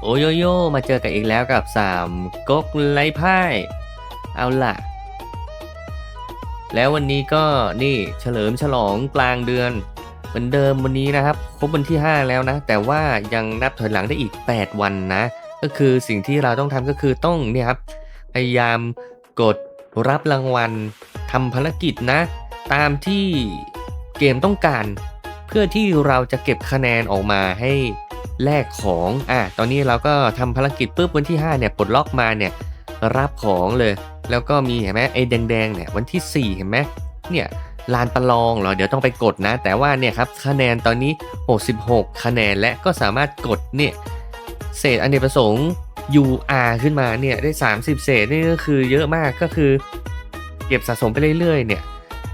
โอโยโยมาเจอกันอีกแล้วกับ 3ก๊กไล่พ่เอาล่ะ แล้ววันนี้ก็นี่เฉลิมฉลองกลางเดือน เหมือนเดิมวันนี้นะครับครบวันที่ 5 แล้วนะ แต่ว่ายังนับถอยหลังได้อีก 8 วันนะ ก็คือสิ่งที่เราต้องทำก็คือต้องเนี่ยครับพยายามกดรับรางวัลทำภารกิจนะ ตามที่เกมต้องการ เพื่อที่เราจะเก็บคะแนนออกมาให้ แลกของอะตอนนี้เราก็ทำภารกิจปุ๊บวันที่ 5 เนี่ยปลดล็อกมาเนี่ยรับของเลย แล้วก็มีเห็นไหมไอ้แดงๆเนี่ยวันที่ 4 เห็นไหมเนี่ยลานประลองเหรอเดี๋ยวต้องไปกดนะ แต่ว่าเนี่ยครับคะแนนตอนนี้ 66 คะแนนและก็สามารถกดเนี่ยเศษอเนกประสงค์ UR ขึ้นมาเนี่ยได้ 30 เศษนี่ก็คือเยอะมากก็คือ เก็บสะสมไปเรื่อยๆ เนี่ย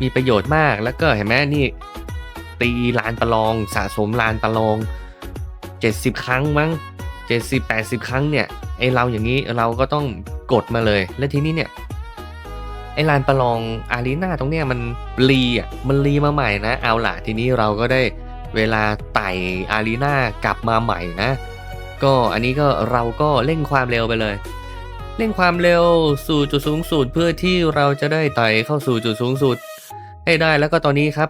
มีประโยชน์มากแล้วก็เห็นไหมนี่ตีลานประลองสะสมลานประลอง 70 ครั้งมั้ง 70 80 ครั้งเนี่ยไอเราอย่างนี้เราก็ต้องกดมาเลย และทีนี้เนี่ยไอลานประลองอารีนาตรงเนี้ยมันรีอะมันรีมาใหม่นะ เอาล่ะทีนี้เราก็ได้เวลาไต่อารีนากลับมาใหม่นะ ก็อันนี้ก็เราก็เร่งความเร็วไปเลย เร่งความเร็วสู่จุดสูงสุดเพื่อที่เราจะได้ไต่เข้าสู่จุดสูงสุด ให้ได้แล้วก็ตอนนี้ครับ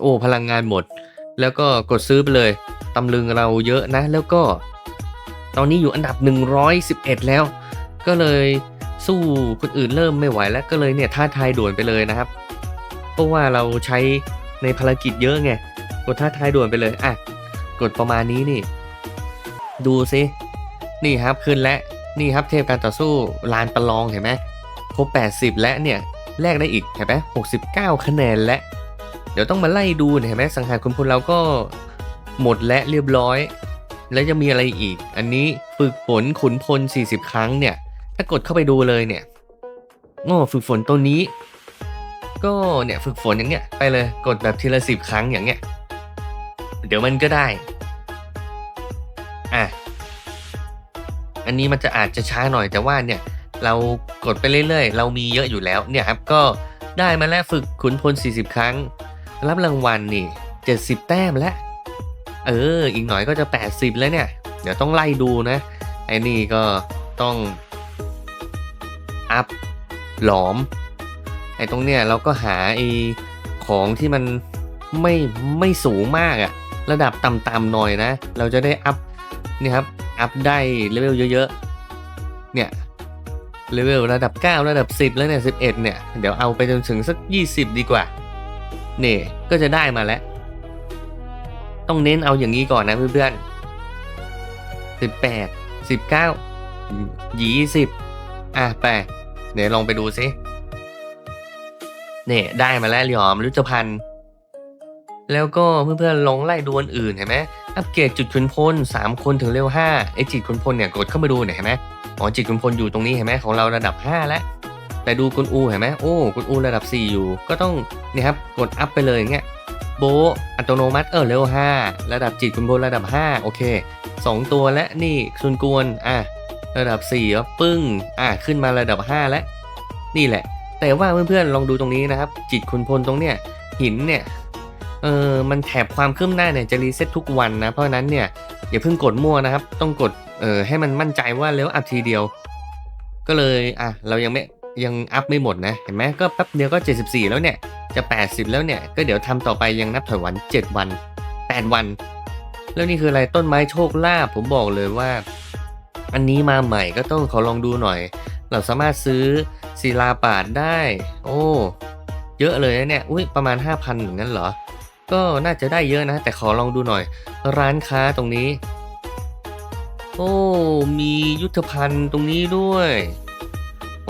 โอ้พลังงานหมด แล้วก็กดซื้อไปเลยำลึงเราเยอะนะ แล้วก็ตอนนี้อยู่อันดับ 111 แล้ว ก็เลยสู้คนอื่นเริ่มไม่ไหวแล้วก็เลยเนี่ยท้าทายด่วนไปเลยนะครับ เพราะว่าเราใช้ในภารกิจเยอะไงกดท้าทายด่วนไปเลยอะกดประมาณนี้นี่ ดูซินี่ครับขึ้นและนี่ครับเทพการต่อสู้ลานประลองเห็นไหมครบ 80 และเนี่ยแลกได้อีกเห็นไหม69 คะแนนและ เดี๋ยวต้องมาไล่ดูเห็นไหมสังหารคุณพลเราก็ หมดและเรียบร้อย แล้วจะมีอะไรอีก อันนี้ฝึกฝนขุนพล 40 ครั้งเนี่ย ถ้ากดเข้าไปดูเลยเนี่ยโอ้ฝึกฝนตัวนี้ ก็เนี่ยฝึกฝนอย่างเงี้ยไปเลยกดแบบทีละสิบครั้งอย่างเงี้ย เดี๋ยวมันก็ได้ อะ อันนี้มันจะอาจจะช้าหน่อยแต่ว่าเนี่ยเรากดไปเรื่อยๆ เรามีเยอะอยู่แล้วเนี่ยครับก็ได้มาแล้วฝึกขุนพล 40 ครั้ง รับรางวัลนี่ 70 แต้มแล้ว เออ อีกหน่อยก็จะ 80 แล้วเนี่ย เดี๋ยวต้องไล่ดูนะ ไอ้นี่ก็ต้อง อัพ หลอม ไอ้ตรงเนี้ยเราก็หาไอ้ของที่มันไม่ไม่สูงมากอะระดับต่ำๆหน่อยนะ เราจะได้อัพนี่ครับ อัพได้เลเวลเยอะๆ เนี่ย เลเวลระดับ 9 ระดับ 10 แล้วเนี่ย 11 เนี่ย เดี๋ยวเอาไปจนถึงสัก 20 ดีกว่า นี่ ก็จะได้มาแล้ว ต้องเน้นเอาอย่างนี้ก่อนนะเพื่อนๆ18 19 20อะไปเดี๋ยวลองไปดูซิเนี่ยได้มาแล้วเหลียมรุจพันธ์แล้วก็เพื่อนๆลองไล่ดูอันอื่นเห็นไหมอัปเกรดจุดขุนพล3คนถึงเลเวล5ไอจิตขุนพลเนี่ยกดเข้ามาดูเนี่ยเห็นไหมอ๋อจิตขุนพลอยู่ตรงนี้เห็นไหมของเราระดับ 5 แล้ว แต่ดูกุนอูเห็นไหมโอ้กุนอูระดับ 4 อยู่ก็ต้องเนี่ยครับกดอัพไปเลยอย่างเงี้ย โบอัตโนมัติเออเลเวล5ระดับจิตขุนพลระดับ 5 โอเค 2 ตัวและนี่ซุนกวนอะระดับ4แล้วปึ้งอะขึ้นมาระดับ 5 แล้ว นี่แหละ แต่ว่าเพื่อนๆลองดูตรงนี้นะครับ จิตขุนพลตรงเนี้ยหินเนี่ยเออมันแถบความคืบหน้าเนี่ยจะรีเซ็ตทุกวันนะ เพราะนั้นเนี่ยอย่าเพิ่งกดมั่วนะครับ ต้องกดเออให้มันมั่นใจว่าเร็วอัพทีเดียว ก็เลยอะเรายังไม่ ยังอัพไม่หมดนะเห็นไหมก็แป๊บเดียวก็ 74 แล้วเนี่ย จะ 80 แล้วเนี่ย ก็เดี๋ยวทำต่อไปยังนับถอยวัน 7 วัน 8 วัน แล้วนี่คืออะไรต้นไม้โชคลาภผมบอกเลยว่า อันนี้มาใหม่ก็ต้องขอลองดูหน่อย เราสามารถซื้อศิลาปาดได้ โอ้ เยอะเลยนะเนี่ยอุ้ยประมาณ 5,000อย่างนั้นเหรอ ก็น่าจะได้เยอะนะ แต่ขอลองดูหน่อย ร้านค้าตรงนี้ โอ้ มียุทธภัณฑ์ตรงนี้ด้วย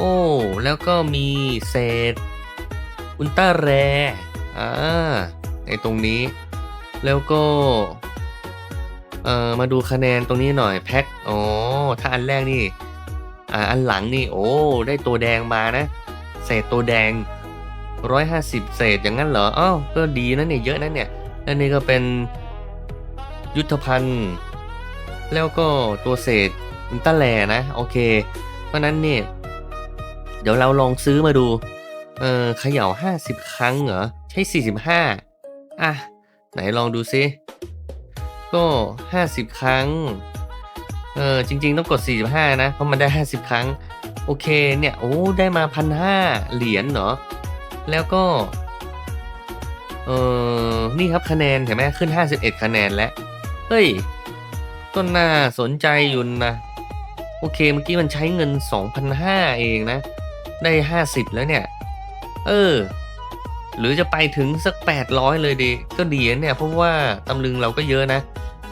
โอ้ แล้วก็มีเศษ อุลตร้าแรอ่าในตรงนี้ แล้วก็เอ่อมาดูคะแนนตรงนี้หน่อยแพ็คอ๋อถ้าอันแรกนี่อ่าอันหลังนี่โอ้ได้ตัวแดงมานะ เศษตัวแดง 150 เศษอย่างนั้นเหรออ้าวก็ดีนะเนี่ยเยอะนะเนี่ยแล้วนี่ก็เป็นยุทธภัณฑ์ แล้วก็ตัวเศษอุลตร้าแลนะ โอเค เพราะนั้นเนี่ย เดี๋ยวเราลองซื้อมาดู เออเขย่า50 ครั้งเหรอ ใช้45 อะ ไหนลองดูซิก็ 50 ครั้ง เออจริง ๆ ต้องกด 45 นะ เพราะมันได้ 50 ครั้ง โอเคเนี่ย โอ้ ได้มาพันห้าเหรียญเหรอ แล้วก็ เออนี่ครับคะแนนเห็นไหมขึ้น 51 คะแนนแล้ว เฮ้ยก็น่าสนใจอยู่นะ โอเคเมื่อกี้มันใช้เงิน 2,500 เองนะ ได้ 50 แล้วเนี่ย เออ หรือจะไปถึงสัก 800 เลยดีก็ดีนเนี่ย เพราะว่าตำลึงเราก็เยอะนะ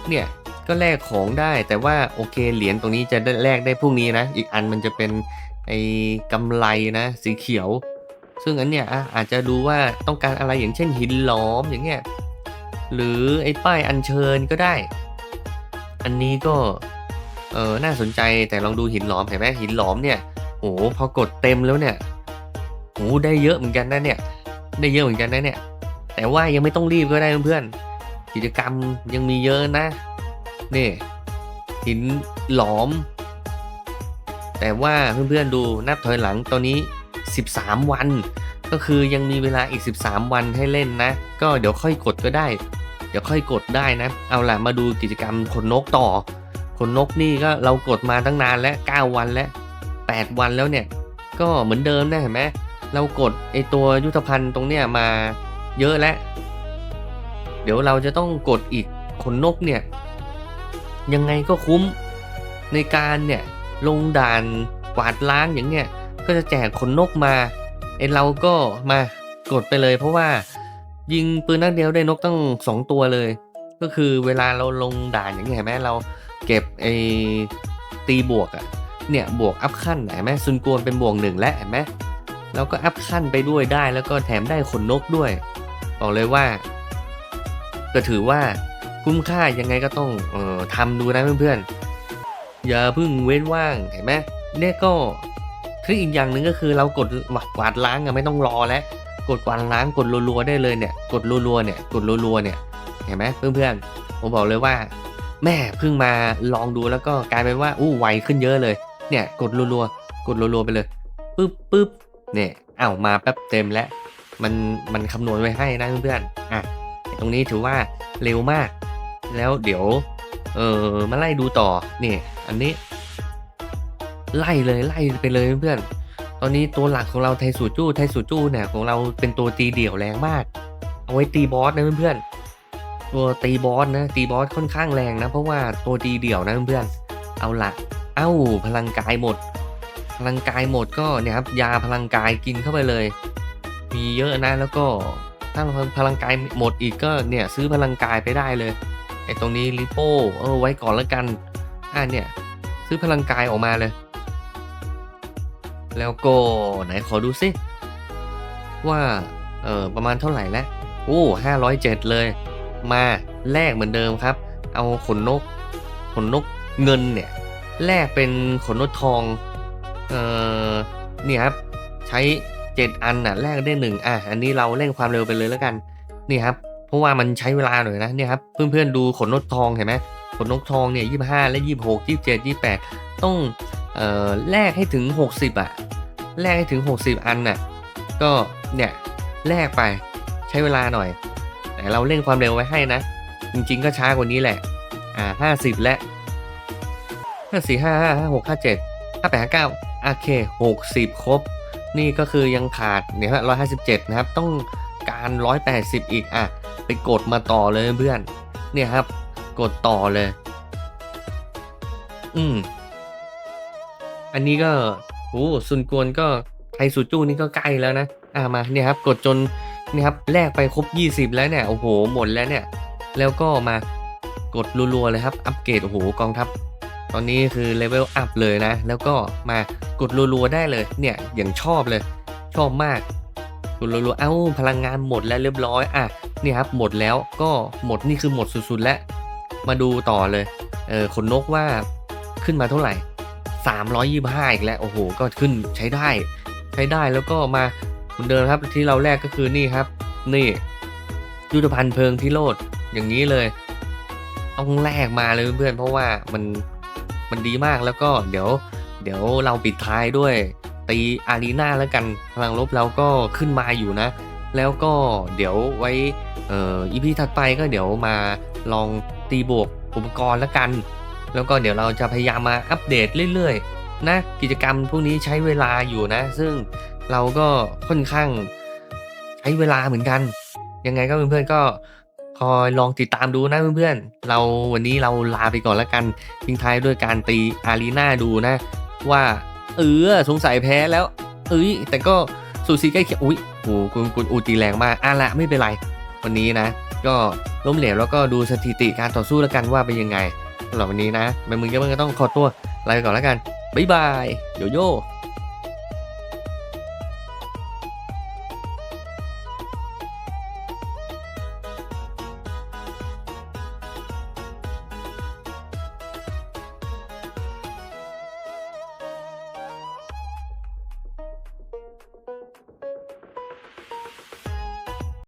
เนี่ยก็แลกของได้แต่ว่าโอเคเหรียญตรงนี้จะได้แลกได้พรุ่งนี้นะ อีกอันมันจะเป็นไอ้กำไรนะ สีเขียว ซึ่งอันเนี้ยอะอาจจะดูว่าต้องการอะไรอย่างเช่นหินหลอมอย่างเงี้ยหรือไอ้ป้ายอัญเชิญก็ได้ อันนี้ก็เออน่าสนใจแต่ลองดูหินหลอมเห็นไหมหินหลอมเนี่ย โอ้โหพอกดเต็มแล้วเนี่ยโอ้โหได้เยอะเหมือนกันนะเนี่ย ได้เยอะเหมือนกันนะเนี่ย แต่ว่ายังไม่ต้องรีบก็ได้เพื่อนกิจกรรมยังมีเยอะนะนี่หินหลอม แต่ว่าเพื่อนๆดูนับถอยหลังตอนนี้ 13 วัน ก็คือยังมีเวลาอีก 13 วันให้เล่นนะ ก็เดี๋ยวค่อยกดก็ได้ เดี๋ยวค่อยกดได้นะ เอาล่ะมาดูกิจกรรมขนนกต่อขนนกนี่ก็เรากดมาตั้งนานแล้ว 9 วันแล้ว 8 วันแล้วเนี่ย ก็เหมือนเดิมนะเห็นไหมเรากดไอตัวยุทธภัณฑ์ตรงเนี้ยมาเยอะแล้ว เดี๋ยวเราจะต้องกดอีกขนนกเนี่ย ยังไงก็คุ้มในการเนี่ยลงด่านกวาดล้างอย่างเนี้ยก็จะแจกขนนกมาไอเราก็มากดไปเลย เพราะว่ายิงปืนนัดเดียวได้นกตั้งสองตัวเลย ก็คือเวลาเราลงด่านอย่างเงี้ยเห็นไหมเราเก็บไอตีบวกอะ เนี่ยบวกอัพขั้นเห็นไหมซุนกวนเป็นบวกหนึ่งและเห็นไหมเราก็อัพขั้นไปด้วยได้แล้วก็แถมได้ขนนกด้วยบอกเลยว่า ก็ถือว่าคุ้มค่ายังไงก็ต้องเอ่อทำดูนะเพื่อนๆอย่าเพิ่งเว้นว่างเห็นไหมเนี่ยก็ทริคอีกอย่างหนึ่งก็คือเรากดกวาดล้างอะไม่ต้องรอแล้วกดกวาดล้างกดรัวๆได้เลยเนี่ย กดรัวๆเนี่ยกดรัวๆเนี่ยเห็นไหมเพื่อนๆผมบอกเลยว่า แม่เพิ่งมาลองดูแล้วก็กลายเป็นว่าอู้ไวขึ้นเยอะเลย เนี่ยกดรัวๆกดรัวๆไปเลยปึ๊บปึ๊บเนี่ยอ้าวมาแป๊บเต็มแล้วมันมันคำนวณไว้ให้นะเพื่อนๆอะตรงนี้ถือว่าเร็วมาก แล้วเดี๋ยว เออมาไล่ดูต่อนี่อันนี้ ไล่เลยไล่ไปเลยเพื่อนๆตอนนี้ตัวหลักของเราไทสูจู้ไทสูจู้เนี่ยของเราเป็นตัวตีเดี่ยวแรงมาก เอาไว้ตีบอสนะเพื่อนๆตัวตีบอสนะตีบอสค่อนข้างแรงนะ เพราะว่าตัวตีเดี่ยวนะเพื่อนๆเอาละ เอ้าพลังกายหมด พลังกายหมดก็เนี่ยครับยาพลังกายกินเข้าไปเลย มีเยอะนะแล้วก็ถ้าพลังกายหมดอีกก็เนี่ยซื้อพลังกายไปได้เลยไอ้ตรงนี้ลิโป้เออไว้ก่อนแล้วกันอ่าเนี่ยซื้อพลังกายออกมาเลย แล้วก็ไหนขอดูซิว่าเออประมาณเท่าไหร่แล้วโอ้ห้าร้อยเจ็ดเลย มาแลกเหมือนเดิมครับ เอาขนนก ขนนกเงินเนี่ย แลกเป็นขนนกทอง เออเนี่ยครับ ใช้7อันน่ะแลกได้หนึ่งอะ อันนี้เราเร่งความเร็วไปเลยแล้วกัน นี่ครับ เพราะว่ามันใช้เวลาหน่อยนะ เนี่ยครับ เพื่อนๆดูขนนกทองเห็นไหมขนนกทองเนี่ยยี่ห้าและยี่หกยี่เจ็ดยี่แปดต้อง เอ่อ แลกให้ถึง60อะ แลกให้ถึง60อันน่ะ ก็เนี่ยแลกไปใช้เวลาหน่อย แต่เราเร่งความเร็วไว้ให้นะ จริงๆก็ช้ากว่านี้แหละ อ่าห้าสิบและ ห้าสี่ห้าห้าห้าหกห้าเจ็ดห้าแปดห้าเก้าโอเคหกสิบครบ นี่ก็คือยังขาดเนี่ยร้อยห้าสิบเจ็ดนะครับ ต้องการร้อยแปดสิบอีกอะ ไปกดมาต่อเลยเพื่อน เนี่ยครับ กดต่อเลย อืม อันนี้ก็โอ้ซุนกวนก็ไทซูจูนี่ก็ใกล้แล้วนะ อ่ามาเนี่ยครับ กดจนนี่ครับแลกไปครบ 20 แล้วเนี่ย โอ้โห หมดแล้วเนี่ย แล้วก็มากดรัวๆเลยครับ อัปเกรด โอ้โห กองทัพ ตอนนี้คือเลเวลอัพเลยนะ แล้วก็มากดรัวๆได้เลย เนี่ยอย่างชอบเลย ชอบมากกดรัวๆเอ้าพลังงานหมดแล้วเรียบร้อยอะนี่ครับหมดแล้วก็หมดนี่คือหมดสุดๆแล้วมาดูต่อเลยเออขนนกว่าขึ้นมาเท่าไหร่ 325 อีกแล้วโอ้โห ก็ขึ้นใช้ได้ ใช้ได้แล้วก็มาเหมือนเดิมครับที่เราแรกก็คือนี่ครับ นี่ยุทธภัณฑ์เพลิงพิโรธอย่างนี้เลย ต้องแลกมาเลยเพื่อนเพราะว่ามัน มันดีมากแล้วก็เดี๋ยวเดี๋ยวเราปิดท้ายด้วย ตีอารีนาแล้วกันพลังลบเราก็ขึ้นมาอยู่นะ แล้วก็เดี๋ยวไว้เอ่ออีพีถัดไปก็เดี๋ยวมาลองตีบวกอุปกรณ์แล้วกัน แล้วก็เดี๋ยวเราจะพยายามมาอัปเดตเรื่อยๆนะกิจกรรมพวกนี้ใช้เวลาอยู่นะ ซึ่งเราก็ค่อนข้างใช้เวลาเหมือนกัน ยังไงก็เพื่อนๆก็ คอยลองติดตามดูนะเพื่อนๆ เราวันนี้เราลาไปก่อนแล้วกันทิ้งท้ายด้วยการตีอารีนาดูนะ ว่าเออสงสัยแพ้แล้ว เอ้ยแต่ก็สูสีใกล้เคียงอุ้ยโหคุณคุณอูตีแรงมากอะละไม่เป็นไรวันนี้นะ ก็ล้มเหลวแล้วก็ดูสถิติการต่อสู้แล้วกันว่าเป็นยังไงสำหรับวันนี้นะแมมือก็มันก็ต้องขอตัวลาไปก่อนแล้วกันบ๊ายบายโยโย่